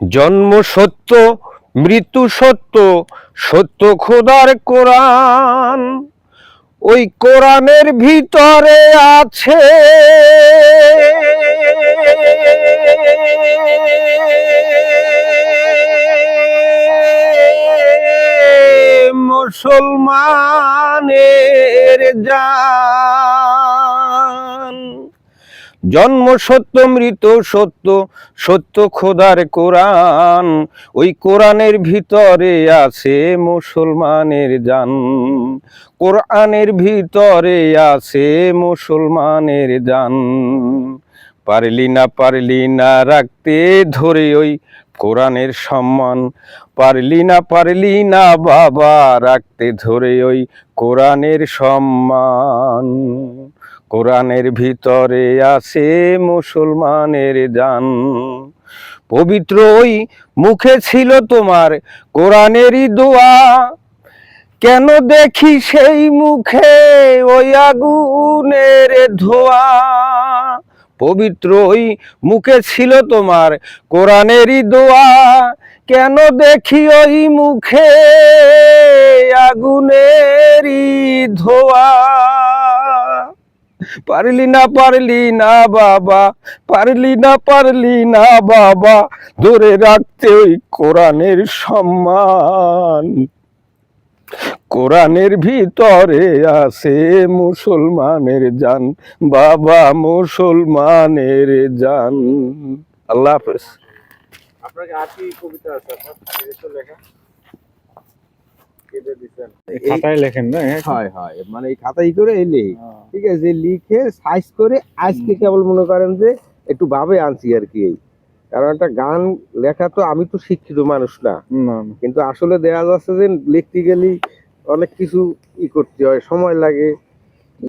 জন্ম সত্য মৃত্যু সত্য সত্য খোদার কোরআন। ওই কোরআনের ভিতরে আছে। মুসলমানের জান জন্ম সত্য, মৃত সত্য সত্য খোদার কোরআন। ওই কোরআনের ভিতরে আছে মুসলমানের জান। কোরআনের ভিতরে আছে মুসলমানের জান। পারলি না পারলি না রাখতে ধরে ওই কোরআনের সম্মান। পারলি না পারলি না বাবা রাখতে ধরে ওই কোরআনের সম্মান। কোরআনের ভিতরে আছে মুসলমানের জান। পবিত্র ওই মুখে ছিল তোমার কোরআনেরই দোয়া। কেন দেখি সেই মুখে ওই আগুনের ধোয়া? পবিত্র ওই মুখে ছিল তোমার কোরআনেরই দোয়া। কেন দেখি ওই মুখে আগুনেরই ধোয়া? পারলি না পারলি না বাবা। পারলি না পারলি না বাবা। ধরে রাখতে ওই কোরআনের সম্মান। কোরআনের ভিতরে আছে মুসলমানের জান। বাবা মুসলমানের জান। আল্লাহ হাফেজ। আপনার আর কি কবিতা আছে? লেখা কেটে দিচ্ছেন। খাতায় লেখেন না হ্যাঁ? হয় হয়। মানে এই খাতাই করে এলে ঠিক আছে লিখে সাইজ করে আজকে কেবল মনে করেন যে একটু ভাবে আনছি আর কি এই। কারণ একটা গান লেখা তো আমি তো শিক্ষিত মানুষ না। কিন্তু আসলে দেখা যাচ্ছে যে লিখতে গেলে অনেক কিছু ই করতে হয় সময় লাগে।